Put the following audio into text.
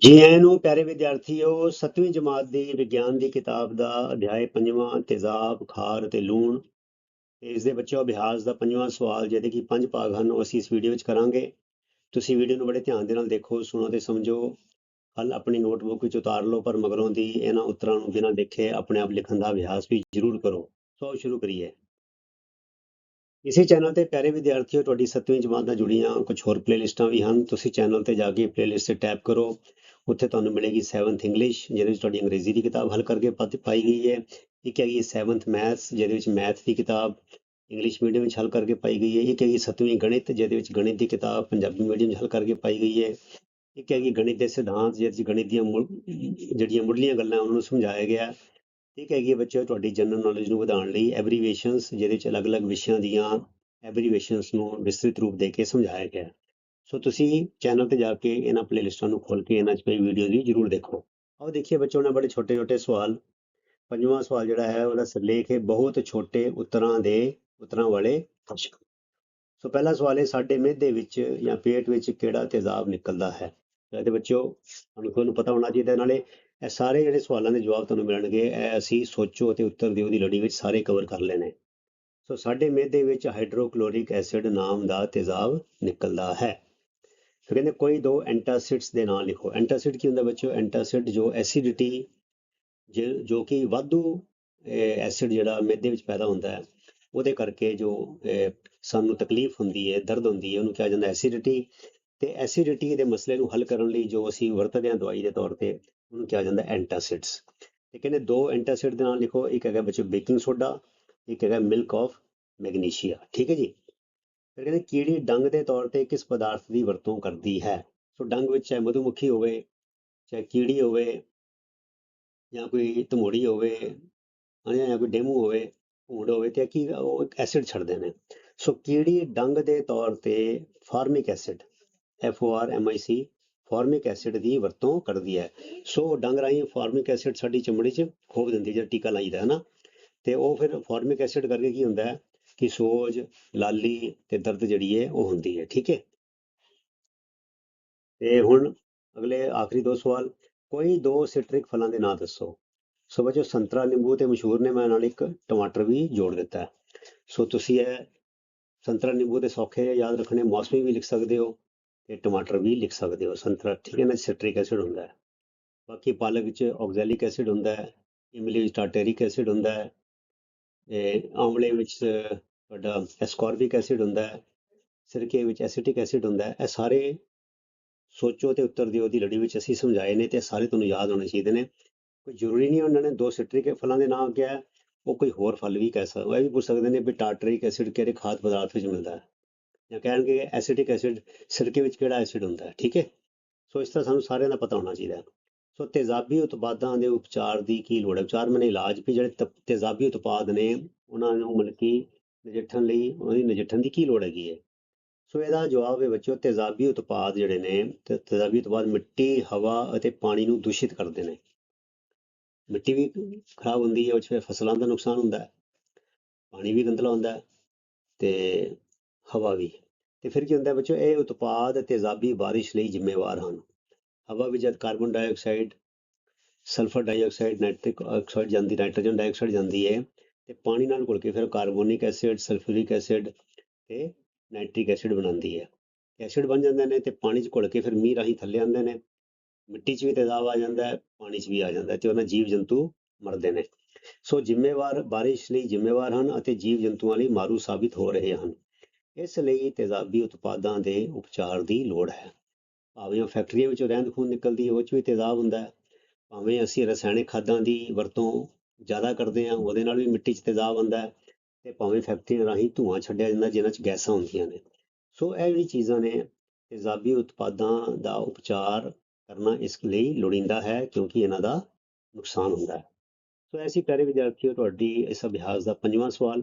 ਜੀ ਆਇਆਂ ਨੂੰ ਪਿਆਰੇ ਵਿਦਿਆਰਥੀਓ ਸੱਤਵੀਂ ਜਮਾਤ ਦੀ ਵਿਗਿਆਨ ਦੀ ਕਿਤਾਬ ਦਾ ਅਧਿਆਇ ਪੰਜਵਾਂ ਤੇਜ਼ਾਬ ਖਾਰ ਅਤੇ ਲੂਣ ਤੇ ਇਸ ਦੇ ਬੱਚਿਓ ਅਭਿਆਸ ਦਾ ਪੰਜਵਾਂ ਸਵਾਲ, ਜਿਹਦੇ ਕਿ ਪੰਜ ਭਾਗ ਹਨ, ਉਹ ਅਸੀਂ ਇਸ ਵੀਡੀਓ ਵਿੱਚ ਕਰਾਂਗੇ। ਤੁਸੀਂ ਵੀਡੀਓ ਨੂੰ ਬੜੇ ਧਿਆਨ ਦੇ ਨਾਲ ਦੇਖੋ, ਸੁਣੋ ਤੇ ਸਮਝੋ। ਹੱਲ ਆਪਣੀ ਨੋਟਬੁੱਕ ਵਿੱਚ ਉਤਾਰ ਲਓ, ਪਰ ਮਗਰੋਂ ਦੀ ਇਹਨਾਂ ਉੱਤਰਾਂ ਨੂੰ ਬਿਨਾਂ ਦੇਖੇ ਆਪਣੇ ਆਪ ਲਿਖਣ ਦਾ ਅਭਿਆਸ ਵੀ ਜ਼ਰੂਰ ਕਰੋ। ਸੋ ਸ਼ੁਰੂ ਕਰੀਏ। ਇਸੇ ਚੈਨਲ ਤੇ ਪਿਆਰੇ ਵਿਦਿਆਰਥੀਓ, ਤੁਹਾਡੀ ਸੱਤਵੀਂ ਜਮਾਤ ਨਾਲ ਜੁੜੀਆਂ ਕੁਝ ਹੋਰ ਪਲੇਲਿਸਟਾਂ ਵੀ ਹਨ। ਤੁਸੀਂ ਚੈਨਲ ਤੇ ਜਾ ਕੇ ਪਲੇਲਿਸਟ ਤੇ ਟੈਪ ਕਰੋ। ਉੱਥੇ ਤੁਹਾਨੂੰ ਮਿਲੇਗੀ 7th ਇੰਗਲਿਸ਼ ਜਿਹਦੇ ਵਿੱਚ ਤੁਹਾਡੀ ਅੰਗਰੇਜ਼ੀ ਦੀ ਕਿਤਾਬ ਹੱਲ ਕਰਕੇ ਪਾਈ ਗਈ ਹੈ। ਇੱਕ ਹੈਗੀ 7th ਮੈਥਸ ਜਿਹਦੇ ਵਿੱਚ ਮੈਥ ਦੀ ਕਿਤਾਬ ਇੰਗਲਿਸ਼ ਮੀਡੀਅਮ ਵਿੱਚ ਹੱਲ ਕਰਕੇ ਪਾਈ ਗਈ ਹੈ। ਇੱਕ ਹੈਗੀ 7ਵੀਂ ਗਣਿਤ, ਜਿਹਦੇ ਵਿੱਚ ਗਣਿਤ ਦੀ ਕਿਤਾਬ ਪੰਜਾਬੀ ਮੀਡੀਅਮ ਵਿੱਚ ਹੱਲ ਕਰਕੇ ਪਾਈ ਗਈ ਹੈ। ਇੱਕ ਹੈਗੀ ਗਣਿਤ ਦੇ ਸਿਧਾਂਤ, ਜਿਹਦੇ ਵਿੱਚ ਗਣਿਤ ਦੀਆਂ ਮੁੱਢ- ਜਿਹੜੀਆਂ ਮੁੱਢਲੀਆਂ ਗੱਲਾਂ, ਉਹਨਾਂ ਨੂੰ ਸਮਝਾਇਆ ਗਿਆ। ਹੈ। ਇੱਕ ਹੈਗੀ ਹੈ ਬੱਚਿਓ, ਤੁਹਾਡੀ ਜਨਰਲ ਨੌਲੇਜ ਨੂੰ ਵਧਾਉਣ ਲਈ ਐਬਰੀਵੇਸ਼ਨਸ ਜਿਹਦੇ ਵਿੱਚ ਅਲੱਗ-ਅਲੱਗ ਵਿਸ਼ਿਆਂ ਦੀਆਂ ਐਬਰੀਵੇਸ਼ਨਸ ਨੂੰ ਵਿਸਤ੍ਰਿਤ ਰੂਪ ਦੇ ਕੇ ਸਮਝਾਇਆ ਗਿਆ ਸੋ ਤੁਸੀਂ ਚੈਨਲ ਤੇ ਜਾ ਕੇ ਇਹਨਾਂ ਪਲੇਲਿਸਟਾਂ ਨੂੰ ਖੋਲ ਕੇ ਇਹਨਾਂ 'ਚ ਪਈ ਵੀਡੀਓ ਦੀ ਜ਼ਰੂਰ ਦੇਖੋ। ਆਓ ਦੇਖੀਏ ਬੱਚਿਓ ਨੇ ਬੜੇ ਛੋਟੇ-ਛੋਟੇ ਸਵਾਲ। ਪੰਜਵਾਂ ਸਵਾਲ ਜਿਹੜਾ ਹੈ, ਉਹਦਾ ਸਿਰਲੇਖ ਹੈ, ਬਹੁਤ ਛੋਟੇ ਉੱਤਰਾਂ ਦੇ ਉੱਤਰਾਂ ਵਾਲੇ ਪ੍ਰਸ਼ਨ ਸੋ ਪਹਿਲਾ ਸਵਾਲ ਹੈ, ਸਾਡੇ ਮਿਹਦੇ ਵਿੱਚ ਜਾਂ ਪੇਟ ਵਿੱਚ ਕਿਹੜਾ ਤੇਜ਼ਾਬ ਨਿਕਲਦਾ ਹੈ? ਇਹਦੇ ਬੱਚਿਓ, ਤੁਹਾਨੂੰ ਪਤਾ ਹੋਣਾ ਚਾਹੀਦਾ, ਨਾਲੇ ਇਹ ਸਾਰੇ ਜਿਹੜੇ ਸਵਾਲਾਂ ਦੇ ਜਵਾਬ ਤੁਹਾਨੂੰ ਮਿਲਣਗੇ, ਇਹ ਅਸੀਂ ਸੋਚੋ ਅਤੇ ਉੱਤਰ ਦਿਓ ਦੀ ਲੜੀ ਵਿੱਚ ਸਾਰੇ ਕਵਰ ਕਰ ਲੈਣੇ। ਸੋ ਸਾਡੇ ਮਿਹਦੇ ਵਿੱਚ ਹਾਈਡਰੋਕਲੋਰਿਕ ਐਸਿਡ ਨਾਮ ਦਾ ਤੇਜ਼ਾਬ ਨਿਕਲਦਾ ਹੈ। ਫਿਰ ਕਹਿੰਦੇ ਕੋਈ ਦੋ ਐਂਟਾਸਿਡਸ ਦੇ ਨਾਂ ਲਿਖੋ। ਐਂਟਾਸਿਡ ਕੀ ਹੁੰਦਾ ਬੱਚਿਓ? ਐਂਟਾਸਿਡ ਜੋ ਐਸਿਡਿਟੀ ਜੋ ਕਿ ਵਾਧੂ ਐਸਿਡ ਜਿਹੜਾ ਮਿਹਦੇ ਵਿੱਚ ਪੈਦਾ ਹੁੰਦਾ ਹੈ, ਉਹਦੇ ਕਰਕੇ ਜੋ ਸਾਨੂੰ ਤਕਲੀਫ ਹੁੰਦੀ ਹੈ, ਦਰਦ ਹੁੰਦੀ ਹੈ, ਉਹਨੂੰ ਕਿਹਾ ਜਾਂਦਾ ਐਸਿਡਿਟੀ। ਤੇ ਐਸਿਡਿਟੀ ਦੇ ਮਸਲੇ ਨੂੰ ਹੱਲ ਕਰਨ ਲਈ ਜੋ ਅਸੀਂ ਵਰਤਦੇ ਹਾਂ ਦਵਾਈ ਦੇ ਤੌਰ ਤੇ ਉਹਨੂੰ ਕਿਹਾ ਜਾਂਦਾ ਐਂਟਾਸਿਡਸ ਤੇ ਕਹਿੰਦੇ ਦੋ ਐਂਟਾਸਿਡ ਦੇ ਨਾਂ ਲਿਖੋ, ਇੱਕ ਹੈਗਾ ਬੱਚੋ ਬੇਕਿੰਗ ਸੋਡਾ ਇੱਕ ਹੈਗਾ ਮਿਲਕ ਆਫ ਮੈਗਨੀਸ਼ੀਆ ਠੀਕ ਹੈ ਜੀ? ਫਿਰ ਕਹਿੰਦੇ ਕੀੜੀ ਡੰਗ ਦੇ ਤੌਰ ਤੇ ਕਿਸ ਪਦਾਰਥ ਦੀ ਵਰਤੋਂ ਕਰਦੀ ਹੈ? ਸੋ ਡੰਗ ਵਿੱਚ ਚਾਹੇ ਮਧੂਮੱਖੀ ਹੋਵੇ, ਚਾਹੇ ਕੀੜੀ ਹੋਵੇ, ਜਾਂ ਕੋਈ ਧਮੋੜੀ ਹੋਵੇ ਜਾਂ ਕੋਈ ਡੇਮੂ ਹੋਵੇ, ਭੂੰਡ ਹੋਵੇ, ਤੇ ਕੀ ਉਹ ਇੱਕ ਐਸਿਡ ਛੱਡਦੇ ਨੇ। ਸੋ ਕੀੜੀ ਡੰਗ ਦੇ ਤੌਰ ਤੇ formic acid F O R M I C formic acid ਦੀ ਵਰਤੋਂ ਕਰਦੀ ਹੈ। ਸੋ ਡੰਗ ਰਾਹੀਂ ਫਾਰਮਿਕ ਐਸਿਡ ਸਾਡੀ ਚਮੜੀ 'ਚ ਖੋਪ ਦਿੰਦੀ ਹੈ, ਜਿਹੜਾ ਟੀਕਾ ਲਾਈਦਾ ਹੈ ਨਾ। ਤੇ ਉਹ ਫਿਰ ਫਾਰਮਿਕ ਐਸਿਡ ਕਰਕੇ ਕੀ ਹੁੰਦਾ ਹੈ ਕਿ ਸੋਜ, ਲਾਲੀ ਤੇ ਦਰਦ ਜਿਹੜੀ ਹੈ ਉਹ ਹੁੰਦੀ ਹੈ, ਠੀਕ ਹੈ। ਤੇ ਹੁਣ ਅਗਲੇ ਆਖਰੀ ਦੋ ਸਵਾਲ। ਕੋਈ ਦੋ ਸਿਟ੍ਰਿਕ ਫਲਾਂ ਦੇ ਨਾਂ ਦੱਸੋ। ਸੋ ਬੱਚੋ, ਸੰਤਰਾ, ਨਿੰਬੂ ਤੇ ਮਸ਼ਹੂਰ ਨੇ, ਮੈਂ ਨਾਲ ਇੱਕ ਟਮਾਟਰ ਵੀ ਜੋੜ ਦਿੱਤਾ ਸੋ ਤੁਸੀਂ ਇਹ ਸੰਤਰਾ, ਨਿੰਬੂ ਦੇ ਸੌਖੇ ਯਾਦ ਰੱਖਣੇ, ਮੌਸਮੀ ਵੀ ਲਿਖ ਸਕਦੇ ਹੋ। ਤੇ ਟਮਾਟਰ ਵੀ ਲਿਖ ਸਕਦੇ ਹੋ, ਸੰਤਰਾ ਠੀਕ ਹੈ ਨਾ, ਸਿਟ੍ਰਿਕ ਐਸਿਡ ਹੁੰਦਾ ਹੈ। ਬਾਕੀ ਪਾਲਕ ਵਿੱਚ ਆਕਜ਼ੈਲਿਕ ਐਸਿਡ ਹੁੰਦਾ ਹੈ, ਇਮਲੀ ਵਿੱਚ ਟਾਰਟੇਰਿਕ ਐਸਿਡ ਹੁੰਦਾ ਹੈ ਇਹ ਆਮਲੇ ਵਿੱਚ ਤੁਹਾਡਾ ਐਸਕੋਰਬਿਕ ਐਸਿਡ ਹੁੰਦਾ ਹੈ, ਸਿਰਕੇ ਵਿੱਚ ਐਸੀਟਿਕ ਐਸਿਡ ਹੁੰਦਾ ਹੈ, ਇਹ ਸਾਰੇ ਸੋਚੋ ਤੇ ਉੱਤਰ ਦਿਓ ਦੀ ਲੜੀ ਵਿੱਚ ਅਸੀਂ ਸਮਝਾਏ ਨੇ ਤੇ ਇਹ ਸਾਰੇ ਤੁਹਾਨੂੰ ਯਾਦ ਹੋਣੇ ਚਾਹੀਦੇ ਨੇ। ਕੋਈ ਜ਼ਰੂਰੀ ਨਹੀਂ ਉਹਨਾਂ ਨੇ ਦੋ ਸਿਟ੍ਰਿਕ ਫਲਾਂ ਦੇ ਨਾਮ ਕਿਹਾ, ਉਹ ਕੋਈ ਹੋਰ ਫਲ ਵੀ ਕਹਿ ਸਕਦਾ ਉਹ ਇਹ ਵੀ ਪੁੱਛ ਸਕਦੇ ਨੇ ਵੀ ਟਾਰਟਰਿਕ ਐਸਿਡ ਕਿਹੜੇ ਖਾਦ ਪਦਾਰਥ ਵਿੱਚ ਮਿਲਦਾ ਹੈ। ਜਾਂ ਕਹਿਣਗੇ ਐਸਿਟਿਕ ਐਸਿਡ ਸਿਰਕੇ ਵਿੱਚ ਕਿਹੜਾ ਐਸਿਡ ਹੁੰਦਾ ਹੈ ਠੀਕ ਹੈ? ਸੋ ਇਸ ਤਰ੍ਹਾਂ ਸਾਨੂੰ ਸਾਰਿਆਂ ਦਾ ਪਤਾ ਹੋਣਾ ਚਾਹੀਦਾ ਸੋ ਤੇਜ਼ਾਬੀ ਉਤਪਾਦਾਂ ਦੇ ਉਪਚਾਰ ਦੀ ਕੀ ਲੋੜ ਹੈ? ਉਪਚਾਰ ਮਨੇ ਇਲਾਜ ਵੀ ਜਿਹੜੇ ਤ- ਤੇਜ਼ਾਬੀ ਉਤਪਾਦ ਨੇ, ਉਹਨਾਂ ਨੂੰ ਮਤਲਬ ਕਿ ਨਜਿੱਠਣ ਲਈ ਉਹਨਾਂ ਦੀ ਨਜਿੱਠਣ ਦੀ ਕੀ ਲੋੜ ਹੈਗੀ ਹੈ? ਸੋ ਇਹਦਾ ਜਵਾਬ ਹੈ ਬੱਚਿਓ, ਤੇਜ਼ਾਬੀ ਉਤਪਾਦ ਜਿਹੜੇ ਨੇ, ਤੇ ਤੇਜ਼ਾਬੀ ਉਤਪਾਦ ਮਿੱਟੀ, ਹਵਾ ਅਤੇ ਪਾਣੀ ਨੂੰ ਦੂਸ਼ਿਤ ਕਰਦੇ ਨੇ। ਮਿੱਟੀ ਵੀ ਖਰਾਬ ਹੁੰਦੀ ਹੈ, ਉਸ 'ਚ ਫਸਲਾਂ ਦਾ ਨੁਕਸਾਨ ਹੁੰਦਾ ਹੈ। ਪਾਣੀ ਵੀ ਗੰਦਲਾ ਹੁੰਦਾ ਹੈ ਤੇ ਹਵਾ ਵੀ। ਤੇ ਫਿਰ ਕੀ ਹੁੰਦਾ ਹੈ ਇਹ ਉਤਪਾਦ ਤੇਜ਼ਾਬੀ ਬਾਰਿਸ਼ ਲਈ ਜ਼ਿੰਮੇਵਾਰ ਹਨ। ਹਵਾ ਵਿੱਚ ਜਦ carbon dioxide, sulphur dioxide, nitric oxide ਜਾਂਦੀ, ਨਾਈਟ੍ਰੋਜਨ ਡਾਈਆਕਸਾਈਡ ਜਾਂਦੀ ਹੈ ਤੇ ਪਾਣੀ ਨਾਲ ਘੁਲ ਕੇ ਫਿਰ ਕਾਰਬੋਨਿਕ ਐਸਿਡ ਸਲਫੂਰਿਕ ਐਸਿਡ ਤੇ ਨਾਈਟ੍ਰਿਕ ਐਸਿਡ ਬਣਾਉਂਦੀ ਹੈ। ਐਸਿਡ ਬਣ ਜਾਂਦੇ ਨੇ ਤੇ ਪਾਣੀ 'ਚ ਘੁਲ ਕੇ ਫਿਰ ਮੀਂਹ ਰਾਹੀਂ ਥੱਲੇ ਆਉਂਦੇ ਨੇ। ਮਿੱਟੀ 'ਚ ਵੀ ਤੇਜ਼ਾਬ ਆ ਜਾਂਦਾ ਹੈ, ਪਾਣੀ 'ਚ ਵੀ ਆ ਜਾਂਦਾ ਹੈ ਤੇ ਉਹਨਾਂ ਜੀਵ ਜੰਤੂ ਮਰਦੇ ਨੇ। ਸੋ ਜ਼ਿੰਮੇਵਾਰ ਬਾਰਿਸ਼ ਲਈ ਜ਼ਿੰਮੇਵਾਰ ਹਨ ਅਤੇ ਜੀਵ ਜੰਤੂਆਂ ਲਈ ਮਾਰੂ ਸਾਬਿਤ ਹੋ ਰਹੇ ਹਨ। ਇਸ ਲਈ ਤੇਜ਼ਾਬੀ ਉਤਪਾਦਾਂ ਦੇ ਉਪਚਾਰ ਦੀ ਲੋੜ ਹੈ। ਭਾਵੇਂ ਉਹ ਫੈਕਟਰੀਆਂ ਵਿੱਚੋਂ ਰਹਿੰਦ ਖੂੰਹਦ ਨਿਕਲਦੀ ਹੈ, ਉਹ 'ਚ ਵੀ ਤੇਜ਼ਾਬ ਹੁੰਦਾ ਹੈ। ਭਾਵੇਂ ਅਸੀਂ ਰਸਾਇਣਿਕ ਖਾਦਾਂ ਦੀ ਵਰਤੋਂ ਜ਼ਿਆਦਾ ਕਰਦੇ ਹਾਂ, ਉਹਦੇ ਨਾਲ ਵੀ ਮਿੱਟੀ 'ਚ ਤੇਜ਼ਾਬ ਆਉਂਦਾ ਹੈ ਤੇ ਭਾਵੇਂ ਫੈਕਟਰੀਆਂ ਰਾਹੀਂ ਧੂੰਆਂ ਛੱਡਿਆ ਜਾਂਦਾ, ਜਿਨ੍ਹਾਂ 'ਚ ਗੈਸਾਂ ਹੁੰਦੀਆਂ ਨੇ। ਸੋ ਇਹ ਜਿਹੜੀ ਚੀਜ਼ਾਂ ਨੇ, ਤੇਜ਼ਾਬੀ ਉਤਪਾਦਾਂ ਦਾ ਉਪਚਾਰ ਕਰਨਾ ਇਸ ਲਈ ਲੋੜੀਂਦਾ ਹੈ, ਕਿਉਂਕਿ ਇਹਨਾਂ ਦਾ ਨੁਕਸਾਨ ਹੁੰਦਾ ਹੈ। ਸੋ ਐਸੀ ਪਿਆਰੇ ਵਿਦਿਆਰਥੀਓ, ਤੁਹਾਡੀ ਇਸ ਅਭਿਆਸ ਦਾ ਪੰਜਵਾਂ ਸਵਾਲ